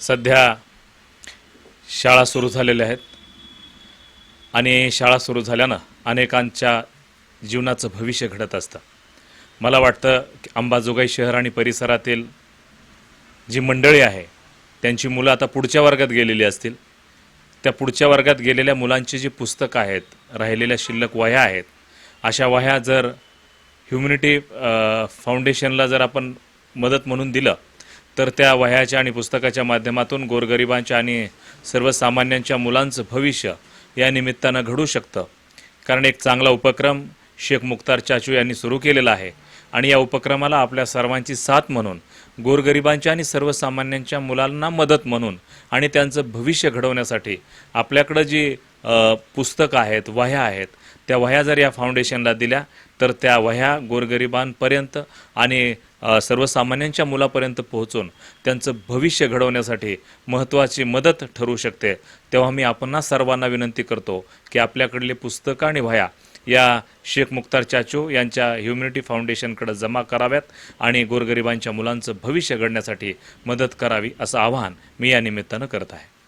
सध्या शाळा सुरू झालेल्या आहेत. आणि शाळा सुरू झाल्यानं अनेकांच्या जीवनाचं भविष्य घडत असतं. मला वाटतं की अंबाजोगाई शहर आणि परिसरातील जी मंडळी आहे त्यांची मुलं आता पुढच्या वर्गात गेलेली असतील. त्या पुढच्या वर्गात गेलेल्या मुलांची जी पुस्तकं आहेत राहिलेल्या शिल्लक वह्या आहेत अशा वह्या जर ह्युमनिटी फाउंडेशनला जर आपण मदत म्हणून दिलं तर त्या वह्याच्या आणि पुस्तकाच्या माध्यमातून गोरगरिबांच्या आणि सर्वसामान्यांच्या मुलांचं भविष्य या निमित्तानं घडू शकतं. कारण एक चांगला उपक्रम शेख मुख्तार चाचू यांनी सुरू केलेला आहे. आणि या उपक्रमाला आपल्या सर्वांची साथ म्हणून गोरगरिबांच्या आणि सर्वसामान्यांच्या मुलांना मदत म्हणून आणि त्यांचं भविष्य घडवण्यासाठी आपल्याकडं जी पुस्तकं आहेत वह्या आहेत. त्या वह्या जर या फाउंडेशनला दिल्या तर त्या वह्या गोरगरिबांपर्यंत आणि सर्वसामान्यांच्या मुलापर्यंत पोहोचून त्यांचं भविष्य घडवण्यासाठी महत्त्वाची मदत ठरू शकते. तेव्हा मी आपणा सर्वांना विनंती करतो की आपल्याकडले पुस्तकं आणि वह्या या शेख मुख्तार चाचू यांच्या ह्युमनिटी फाउंडेशनकडे जमा कराव्यात आणि गोरगरिबांच्या मुलांचं भविष्य घडण्यासाठी मदत करावी असं आवाहन मी या निमित्तानं करत आहे.